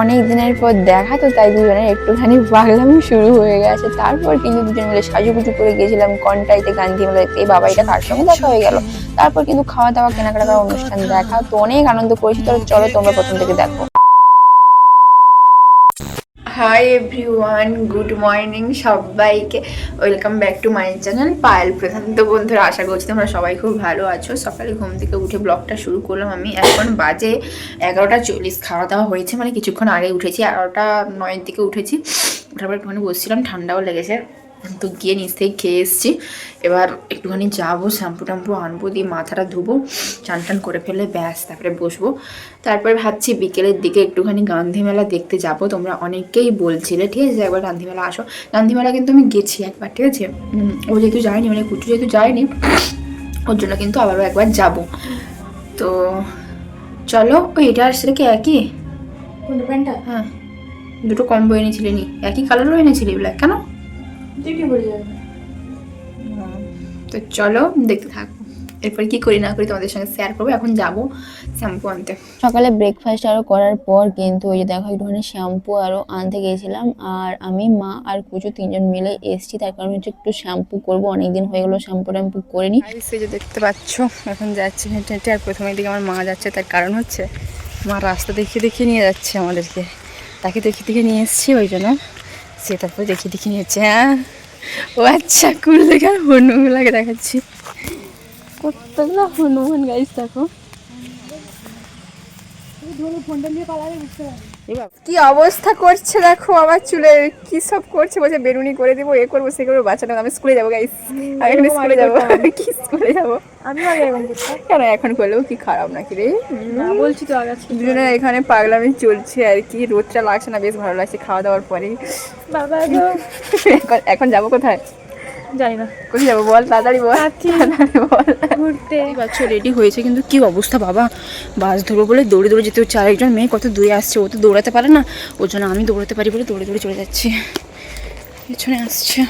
অনেক দিনের পর দেখা তো তাই দুজনের একটুখানি পাগলামি শুরু হয়ে গেছে। তারপর কিন্তু দুজন মিলে সাজুগুজু করে গেছিলাম কন্টাইতে, গান্ধী মিলে এই বাবা এটা কার সঙ্গে দেখা হয়ে গেল। তারপর কিন্তু খাওয়া দাওয়া, কেনাকাটা, অনুষ্ঠান দেখা। তো অনেক আনন্দ করেছি। তো চলো তোমরা প্রথম থেকে দেখো। হাই এভরিওয়ান গুড মর্নিং সবাইকে। Welcome back to my channel Payel Pradhan তো বন্ধুরা, আশা করছি তোমরা সবাই খুব ভালো আছো। সকালে ঘুম থেকে উঠে ব্লগটা শুরু করলাম আমি। এখন বাজে এগারোটা চল্লিশ। খাওয়া দাওয়া হয়েছে মানে কিছুক্ষণ আগে উঠেছি। এগারোটা নয়ের দিকে উঠেছি। ওঠার পর বসছিলাম, ঠান্ডাও লেগেছে। তো গিয়ে নিচ থেকে খেয়ে এসেছি। এবার একটুখানি যাব শ্যাম্পু ট্যাম্পু আনব দিয়ে মাথাটা ধুবো চান টান করে ফেলে ব্যাস তারপরে বসবো। তারপরে ভাবছি বিকেলের দিকে একটুখানি গান্ধী মেলা দেখতে যাব। তোমরা অনেকেই বলছিলে ঠিক আছে একবার গান্ধী মেলা আসো। গান্ধী মেলা কিন্তু আমি গেছি একবার ঠিক আছে? ও যেহেতু যায়নি মানে কুচু যেহেতু যায়নি ওর জন্য কিন্তু আবারও একবার যাব। তো চলো ও এটা আর সেটা কি একই? প্যান্টটা? হ্যাঁ দুটো কম্বো এনেছিলি নি একই কালারও এনেছিলি ব্ল্যাক কেন? তো চলো দেখতে থাকো। এরপর কি করি না করি তোমাদের সঙ্গে শেয়ার করব। এখন যাব শ্যাম্পু আনতে। সকালে ব্রেকফাস্ট আরও করার পর কিন্তু ওই যে দেখো একটুখানি শ্যাম্পু আরও আনতে গিয়েছিলাম। আর আমি মা আর কুচু তিনজন মিলে এসছি। তার কারণ হচ্ছে একটু শ্যাম্পু করব। অনেকদিন হয়ে গেলো শ্যাম্পু ট্যাম্পু করিনি। সেই যে দেখতে পাচ্ছ এখন যাচ্ছি হেঁটে হেঁটে। আর প্রথমে দিকে আমার মা যাচ্ছে। তার কারণ হচ্ছে মা রাস্তা দেখিয়ে দেখিয়ে নিয়ে যাচ্ছে আমাদেরকে। তাকে দেখিয়ে দেখিয়ে নিয়ে এসছি ওই জন্য। সে তারপর দেখি দেখি নিয়েছে হ্যাঁ? ও আচ্ছা কুল দেখে, হনুমানগুলাকে দেখাচ্ছি। কতগুলো হনুমান গাইস দেখো। ফোনটা নিয়ে পালালে বুঝতে পারবে। কি অবস্থা করছে দেখো আমার চুলে কি সব করছে বলছে বেরুনি করে দেবো এ করব সে করব বাচ্চাটা আমি স্কুলে যাব গাইস আমি এখন স্কুলে যাব। কি স্কুলে যাব? আমি কেন এখন করলেও কি খারাপ নাকি রে? বলছি তো দুজনে এখানে পাগলামি চলছে আর কি রোদটা লাগছে না বেশ ভালো লাগছে খাওয়া দাওয়ার পরে। বাবা এখন যাব কোথায়? জানি না কোথায় যাব বল তাড়াতাড়ি বল তাড়াতাড়ি বল। ঘুরতে। বাচ্চা রেডি হয়েছে কিন্তু কি অবস্থা বাবা? বাস ধরবো বলে দৌড়ে দৌড়ে যেতে হচ্ছে। আরেকজন মেয়ে কত দূরে আসছে ও তো দৌড়াতে পারে না। ওর জন্য আমি দৌড়াতে পারি বলে দৌড়ে দৌড়ে চলে যাচ্ছি। পেছনে আসছে।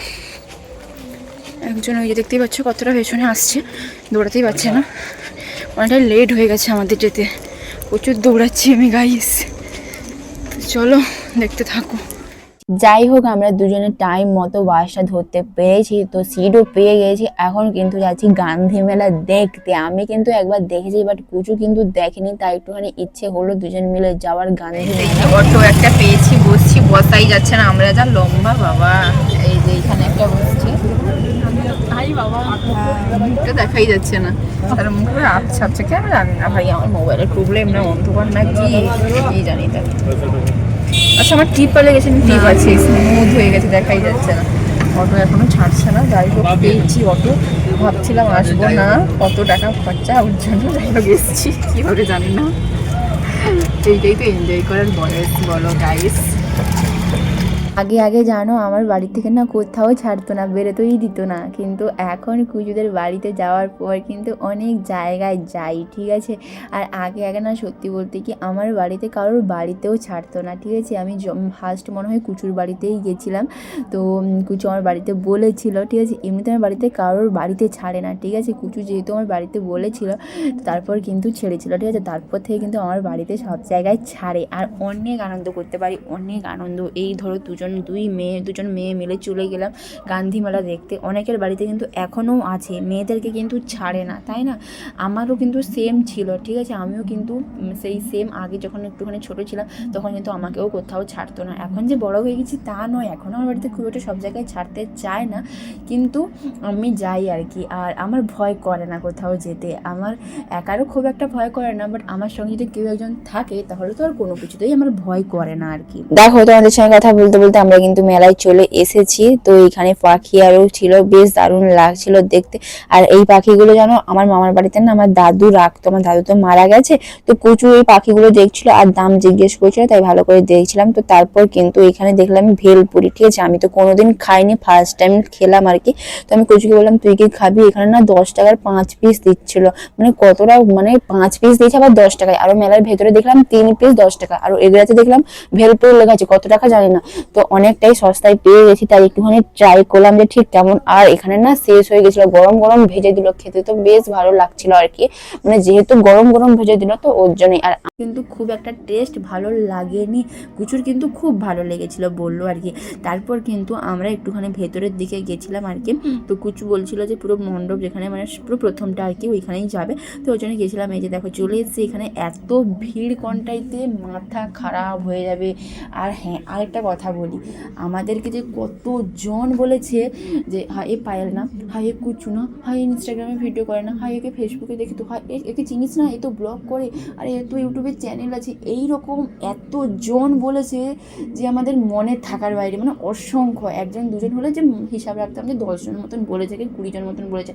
একজন ওই যে দেখতেই পাচ্ছ কতটা পেছনে আসছে। দৌড়াতেই পারছে না। অনেকটা লেট হয়ে গেছে আমাদের যেতে। প্রচুর দৌড়াচ্ছি আমি গাইস চলো দেখতে থাকো। যাই হোক আমরা দুজনে টাইম মতো বাসটা ধরতে পেরেছি তো সিটও পেয়ে গেছি। এখন কিন্তু যাচ্ছি গান্ধী মেলা দেখতে। আমি কিন্তু একবার দেখেছি বাট কুচু কিন্তু দেখেনি তাই একটুখানি ইচ্ছে হলো দুজন মিলে যাওয়ার গান্ধী মেলা অটো একটা পেয়েছি বসছি বসাই যাচ্ছে না। আমরা যা লম্বা বাবা। এই যে এখানে একটা বসছি। মুখটা দেখাই যাচ্ছে না। তার মুখে আচ্ছা আচ্ছা কেন জানি না ভাই আমার মোবাইলের প্রবলেম না অন্ধকার না কি? জানি তা আচ্ছা আমার টিপ পালে গেছে টিপ আছে। স্মুথ হয়ে গেছে দেখাই যাচ্ছে না অটো এখনও ছাড়ছে না যাই হোক পেয়েছি অটো। ভাবছিলাম আসব না কত টাকা খরচা ওর জন্য যাই হোক এসেছি। কীভাবে জানি না। এইটাই তো এনজয় করার বয়স বলো গাইস আগে আগে জানো আমার বাড়ি থেকে না কোথাও ছাড়তো না, বেরোতেই দিত না। কিন্তু এখন কুচুদের বাড়িতে যাওয়ার পর কিন্তু অনেক জায়গায় যাই, ঠিক আছে? আর আগে আগে না সত্যি বলতে কি আমার বাড়িতে কারোর বাড়িতেও ছাড়তো না, ঠিক আছে? আমি ফার্স্ট মনে হয় কুচুর বাড়িতেই গেছিলাম। তো কুচু আমার বাড়িতে বলেছিল, ঠিক আছে? এমনিতে আমার বাড়িতে কারোর বাড়িতে ছাড়ে না, ঠিক আছে? কুচু যেহেতু আমার বাড়িতে বলেছিল, তারপর কিন্তু ছেড়েছিল, ঠিক আছে? তারপর থেকে কিন্তু আমার বাড়িতে সব জায়গায় ছাড়ে। আর অনেক আনন্দ করতে পারি, অনেক আনন্দ। এই ধরো দুজন দুই মেয়ে, দুজন মেয়ে মিলে চলে গেলাম গান্ধী মেলা দেখতে। অনেকের বাড়িতে কিন্তু এখনও আছে, মেয়েদেরকে কিন্তু ছাড়ে না, তাই না? আমারও কিন্তু সেম ছিল, ঠিক আছে? আমিও কিন্তু সেই সেম আগে যখন একটুখানি ছোট ছিলাম, তখন কিন্তু আমাকেও কোথাও ছাড়তো না। এখন যে বড় হয়ে গেছি তা নয় এখনও আমার বাড়িতে খুব একটা সব জায়গায় ছাড়তে চায় না, কিন্তু আমি যাই আর কি। আর আমার ভয় করে না কোথাও যেতে। আমার একারও খুব একটা ভয় করে না বাট আমার সঙ্গে যদি কেউ একজন থাকে, তাহলে তো আর কোনো কিছুতেই আমার ভয় করে না আর কি। দেখো, তোমাদের সঙ্গে কথা বলতে বলতে আমরা কিন্তু মেলায় চলে এসেছি। তো এখানে পাখি আরও ছিল, বেশ দারুণ লাগছিল দেখতে। আর এই পাখিগুলো জানো আমার মামার বাড়িতে না আমার দাদু রাখতো, আমার দাদু তো মারা গেছে। তো প্রচুর এই পাখিগুলো দেখছিল আর দাম জিজ্ঞেস করছিল, তাই ভালো করে দেখছিলাম। তো তারপর কিন্তু এখানে দেখলাম ভেলপুরি, ঠিক আছে? আমি তো কোনোদিন খাইনি ফার্স্ট টাইম খেলাম আর কি। তো আমি কুচুকে বললাম, তুই কি খাবি? এখানে না দশ টাকার পাঁচ পিস দিচ্ছিল। মানে কতটা মানে পাঁচ পিস দিয়েছে আবার দশ টাকায়। আরও মেলার ভেতরে দেখলাম তিন পিস দশ টাকা। আর এগুলাতে দেখলাম ভেলপুরি লেখা আছে, কত টাকা জানি না। তো অনেকটাই সস্তায় পেয়ে গেছি, তাই একটুখানি ট্রাই করলাম যে ঠিক কেমন। আর এখানে না শেষ হয়ে গেছিল, গরম গরম ভেজে দিল, খেতে তো বেশ ভালো লাগছিল আর কি। মানে যেহেতু গরম গরম ভেজে দিল তো ওর জন্যই। আর কিন্তু খুব একটা টেস্ট ভালো লাগেনি, কুচুর কিন্তু খুব ভালো লেগেছিল বলল আর কি। তারপর কিন্তু আমরা একটুখানি ভেতরের দিকে গেছিলাম আর কি। তো কুচু বলছিল যে পুরো মণ্ডপ যেখানে মানে পুরো প্রথমটা আর কি ওইখানেই যাবে। তো ওই জন্য গেছিলাম, এই যে দেখো চলে এসেছি এখানে। এত ভিড় কনটাইতে মাথা খারাপ হয়ে যাবে। আর হ্যাঁ আরেকটা কথা বলি। আমাদেরকে যে কতজন বলেছে যে হ্যাঁ এ পায়েল না হ্যাঁ এ কুচু না হ্যাঁ ইনস্টাগ্রামে ভিডিও করে না হ্যাঁ একে ফেসবুকে দেখি তো হ্যাঁ একে চিনিস না, এ তো ব্লগ করে, আর এ তো ইউটিউবের চ্যানেল আছে। এই রকম এতজন বলেছে যে, আমাদের মনে থাকার বাইরে। মানে অসংখ্য। একজন, দুজন হলে যে হিসাব রাখতাম যে, দশজন মতন বলেছে কি, কুড়িজন মতন বলেছে।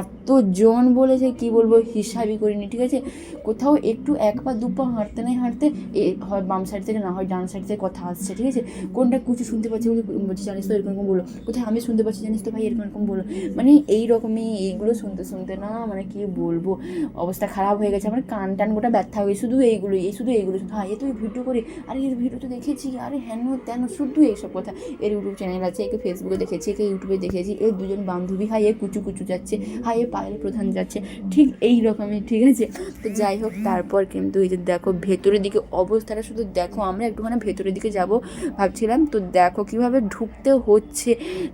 এতজন বলেছে কি বলব, হিসাবই করিনি, ঠিক আছে? কোথাও একটু এক পা, দু পা হাঁটতে নাই হাঁটতে, এ হয় বাম সাইড থেকে, না হয় ডান সাইড থেকে কথা আসছে, ঠিক আছে? কোনটা কুচু শুনতে পাচ্ছি বলে বলছি, জানিস তো এরকম এরকম বলো কোথায়? আমি শুনতে পাচ্ছি, জানিস তো ভাই এরকম এরকম বলো মানে এই রকমই এইগুলো শুনতে শুনতে না মানে কি বলব, অবস্থা খারাপ হয়ে গেছে। আমার কান টান গোটা ব্যথা হয়ে শুধু এইগুলোই, এই শুধু এইগুলো শুধু। হ্যাঁ এ তো ভিডিও করে, আরে এর ভিডিও তো দেখেছি। আরে হেন তেন শুধু এইসব কথা। এর ইউটিউব চ্যানেল আছে, একে ফেসবুকে দেখেছি, একে ইউটিউবে দেখেছি। এর দুজন বান্ধবী হাই এ কুচু কুচু যাচ্ছে হাই এ পায়েল প্রধান যাচ্ছে। ঠিক এই রকমই ঠিক আছে? তো যাই হোক, তারপর কিন্তু এই যে দেখো, ভেতরের দিকে অবস্থাটা শুধু দেখো। আমরা একটুখানি ভেতরের দিকে যাব। ভাবছিলাম তো দেখো কীভাবে ঢুকতে হচ্ছে।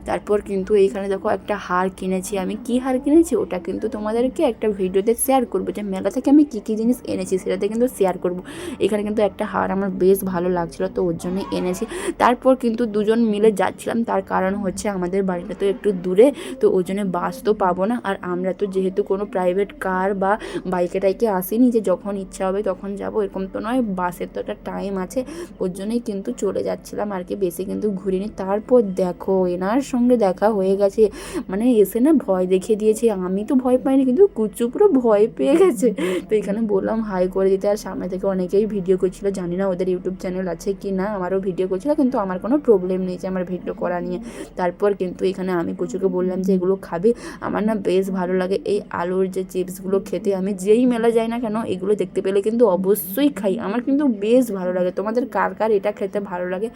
তারপর কিন্তু এইখানে দেখো একটা হার কিনেছি আমি। কি হার কিনেছি? ওটা কিন্তু তোমাদেরকে একটা ভিডিওতে শেয়ার করব যে মেলা থেকে আমি কী কী জিনিস এনেছি সেটাতে কিন্তু শেয়ার করব। এখানে কিন্তু একটা হার আমার বেশ ভালো লাগছিল তো ওর জন্য এনেছি। তারপর কিন্তু দুজন মিলে যাচ্ছিলাম। তার কারণ হচ্ছে আমাদের বাড়িটা তো একটু দূরে, তো ওই জন্য বাস তো পাবো না। আর আমরা তো যেহেতু কোনো প্রাইভেট কার বা বাইকে টাইকে আসিনি যে যখন ইচ্ছা হবে তখন যাব, এরকম তো নয়। বাসের তো একটা টাইম আছে, ওর জন্যই কিন্তু চলে যাচ্ছিলাম আর কি বেশি কিন্তু ঘুরিনি। তারপর দেখো, এনার সঙ্গে দেখা হয়ে গেছে। মানে এসে না ভয় দেখিয়ে দিয়েছে। আমি তো ভয় পাইনি, কিন্তু কুচু পুরো ভয় পেয়ে গেছে। তো এখানে বললাম, হাই করে দিতে। আর সামনে থেকে অনেকেই ভিডিও করছিল। জানি না ওদের ইউটিউব চ্যানেল আছে কি না, আমারও ভিডিও করছিল, কিন্তু আমার কোনো প্রবলেম নেই যে আমার ভিডিও করা নিয়ে। তারপর কিন্তু এখানে আমি কুচুকে বললাম যে, এগুলো খাবে? আমার না বেশ ভালো লাগে। এই আলুর যে চিপসগুলো খেতে, আমি যেই মেলা যাই না কেন, এগুলো দেখতে পেলে কিন্তু অবশ্যই খাই। আমার কিন্তু বেশ ভালো লাগে। তোমাদের কার কার এটা খেতে ভালো লাগে?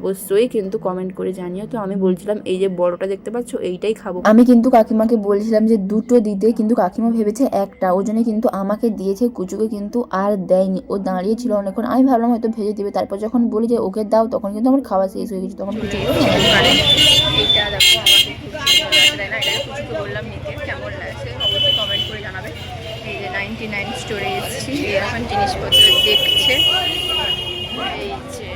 অবশ্যই কিন্তু কমেন্ট করে জানিও। তো আমি বলছিলাম এই যে বড়টা দেখতে পাচ্ছ এইটাই খাব। আমি কিন্তু কাকিমাকে বলছিলাম যে দুটো দিতে কিন্তু কাকিমা ভেবেছে একটা। ওই জন্য কিন্তু আমাকে দিয়েছে কুচুকে কিন্তু আর দেয়নি। ও দাঁড়িয়েছিল অনেকক্ষণ। আমি ভাবলাম হয়তো ভেজে দিবে। তারপর যখন বলি যে ওকে দাও তখন কিন্তু আমার খাওয়া শেষ হয়ে গেছে। তখন। এইটা দেখো আমাকে খুব সুন্দর লাগছে তাই না। এটা কুচুকে বললাম নিতে কেমন লাগছে? অবশ্যই কমেন্ট করে জানাবে। এই যে নাইনটি নাইন স্টোরে এসেছি। জিনিসপত্র দেখছে এই যে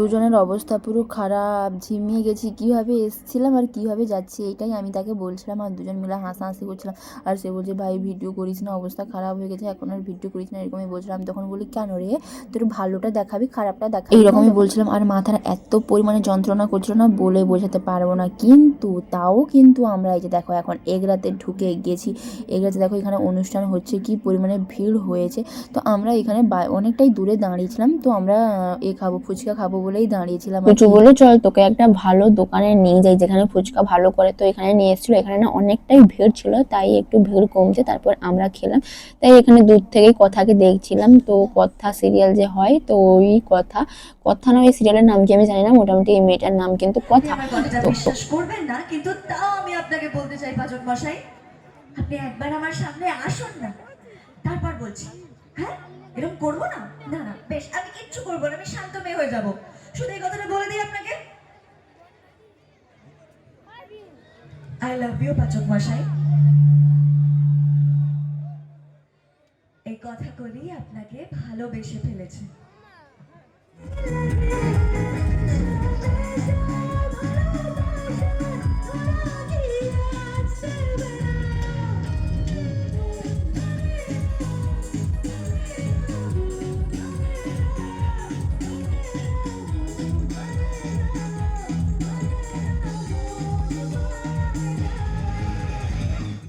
দুজনের অবস্থা পুরো খারাপ, ঝিমিয়ে গেছি, কীভাবে এসছিলাম আর কীভাবে যাচ্ছি এটাই আমি তাকে বলছিলাম আর দুজন মিলে হাসাহাসি করছিলাম। আর সে বলছে, ভাই, ভিডিও করিস না, অবস্থা খারাপ হয়ে গেছে, এখন আর ভিডিও করিস না, এরকমই বলছিলাম। তখন বলি, কেন রে? তোর ভালোটা দেখাবি, খারাপটা দেখাবি এইরকমই বলছিলাম, আর মাথার এত পরিমাণে যন্ত্রণা করছিল না, বলে বোঝাতে পারব না। কিন্তু তাও কিন্তু আমরা এই যে দেখো, এখন এগরাতে ঢুকে গেছি। এগরাতে দেখো, এখানে অনুষ্ঠান হচ্ছে, কি পরিমাণে ভিড় হয়েছে। তো আমরা এখানে অনেকটাই দূরে দাঁড়িয়েছিলাম। তো আমরা এ খাব, ফুচকা খাব বলেই দাঁড়িয়েছিলাম কুচু বলে চল তোকে একটা ভালো দোকানে নিয়ে যাই যেখানে ফুচকা ভালো করে তো এখানে নিয়ে এসেছিল। এখানে না অনেকটাই ভিড় ছিল তাই একটু ভিড় কমছে তারপর আমরা খেলাম। তাই এখানে দূর থেকেই কথাকে দেখছিলাম। তো কথা সিরিয়াল যে হয় তো ওই কথা। কথা নয় এই সিরিয়ালের নাম কি আমি জানি না মোটামুটি এই মেয়েটার নাম কিন্তু কথা। বিশ্বাস করবেন না কিন্তু তাও আমি আপনাকে বলতে চাই পাচক মশাই। আপনি একবার আমার সামনে আসুন না। তারপর বলছি হ্যাঁ এরকম করব না? না না বেশ আমি কিচ্ছু করব না আমি শান্ত মেয়ে হয়ে যাব। শুধু এই কথাটা বলে দিই আপনাকে। আই লাভ ইউ পাচক মশাই। এই কথা বলেই আপনাকে ভালোবেসে ফেলেছে।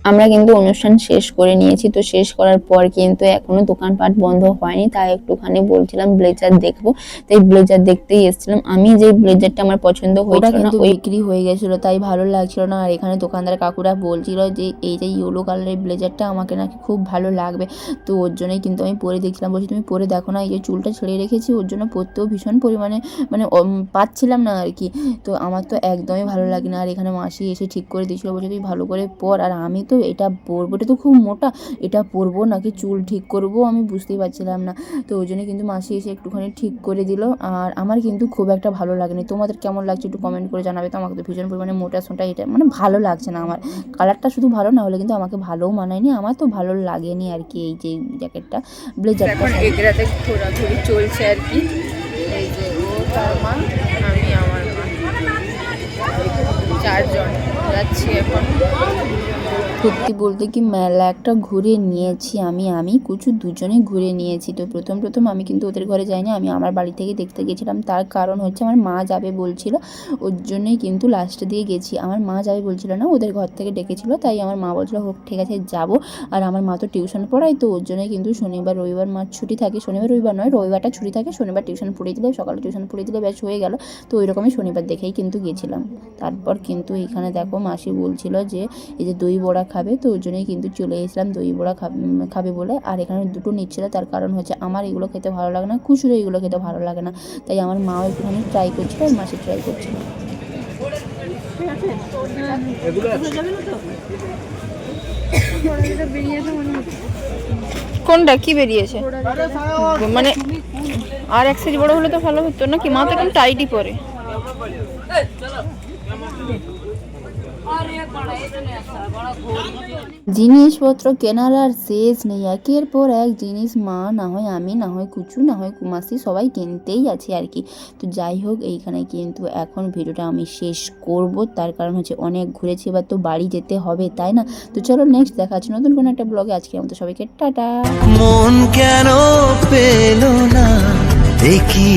আমরা কিন্তু অনুষ্ঠান শেষ করে নিয়েছি তো শেষ করার পর কিন্তু এখনও দোকানপাট বন্ধ হয়নি তাই একটুখানি বলছিলাম ব্লেজার দেখব। তাই ব্লেজার দেখতেই এসেছিলাম। আমি যে ব্লেজারটা আমার পছন্দ হয়েছিল না ওই বিক্রি হয়ে গেছিল তাই ভালো লাগছিল না। আর এখানে দোকানদার কাকুরা বলছিল যে এই যে ইয়েলো কালারের ব্লেজারটা আমাকে নাকি খুব ভালো লাগবে। তো ওর জন্যই কিন্তু আমি পরে দেখছিলাম বলছি তুমি পরে দেখো না এই যে চুলটা ছেড়ে রেখেছি ওর জন্য পরতেও ভীষণ পরিমাণে মানে পাচ্ছিলাম না আর কি। তো আমার তো একদমই ভালো লাগে না আর এখানে মাসি এসে ঠিক করে দিয়েছিল বলছে তুই ভালো করে পর। আর আমি তো এটা পরবো। এটা তো খুব মোটা। এটা পরবো নাকি চুল ঠিক করব আমি বুঝতেই পারছিলাম না। তো ওই জন্য কিন্তু মাসি এসে একটুখানি ঠিক করে দিল। আর আমার কিন্তু খুব একটা ভালো লাগেনি। তোমাদের কেমন লাগছে একটু কমেন্ট করে জানাবে। তো আমাকে তো ভীষণ পরিমাণে মোটা সোটা এটা মানে ভালো লাগছে না আমার। কালারটা শুধু ভালো না হলে কিন্তু আমাকে ভালোও মানায়নি। আমার তো ভালো লাগেনি আর কি এই যে জ্যাকেটটা ব্লেজারটা এখন এগরাতে ঘোরাঘুরি চলছে আর কি। এই যে ও তার মা আমি আমার মা। চারজন যাচ্ছি এখন। সত্যি বলতে কি মেলা একটা ঘুরে নিয়েছি আমি আমি কুচু দুজনে ঘুরে নিয়েছি। তো প্রথম প্রথম আমি কিন্তু ওদের ঘরে যাইনি, আমি আমার বাড়ি থেকে দেখতে গেছিলাম। তার কারণ হচ্ছে আমার মা যাবে বলছিল, ওর জন্যই কিন্তু লাস্টে দিয়ে গেছি। আমার মা যাবে বলছিল না, ওদের ঘর থেকে ডেকেছিল, তাই আমার মা বলছিল, হোক, ঠিক আছে, যাব। আর আমার মা তো টিউশন পড়ায়, তো ওর জন্যই কিন্তু শনিবার, রবিবার মার ছুটি থাকে। শনিবার, রবিবার নয়, রবিবারটা ছুটি থাকে, শনিবার টিউশন পড়িয়ে দিলে, সকালে টিউশন পড়িয়ে দিলে ব্যাস হয়ে গেল। তো ওই রকমই শনিবার দেখেই কিন্তু গেছিলাম। তারপর কিন্তু এখানে দেখো মাসি বলছিল যে, এই যে দই বড়া খাবে তো ওই জন্যই কিন্তু চলে এসেছিলাম দই বড়া খাব- খাবে বলে। আর এখানে দুটো নিচ্ছিল তার কারণ হচ্ছে আমার এগুলো খেতে ভালো লাগে না খুচরো এগুলো খেতে ভালো লাগে না। তাই আমার মাও একটুখানি ট্রাই করছিল আর মাসি ট্রাই করছিল। কোনটা? কি বেরিয়েছে? মানে আর এক সাইজ বড় হলে তো ভালো হতো না কি? মা তো একদম টাইটই পরে। জিনিসপত্র কেনার আর শেষ নেই। একের পর এক জিনিস, মা, না হয় আমি, না হয় কুচু, না হয় কুমাসি, সবাই কিনতেই আছে আর কি। তো যাই হোক, এইখানে কিন্তু এখন ভিডিওটা আমি শেষ করব। তার কারণ হচ্ছে অনেক ঘুরেছি, এবার তো বাড়ি যেতে হবে, তাই না? তো চলো নেক্সট দেখা আছে নতুন কোনো একটা ব্লগে আজকে আমাদের সবাইকে টাটা। মন কেন পেল না? দেখি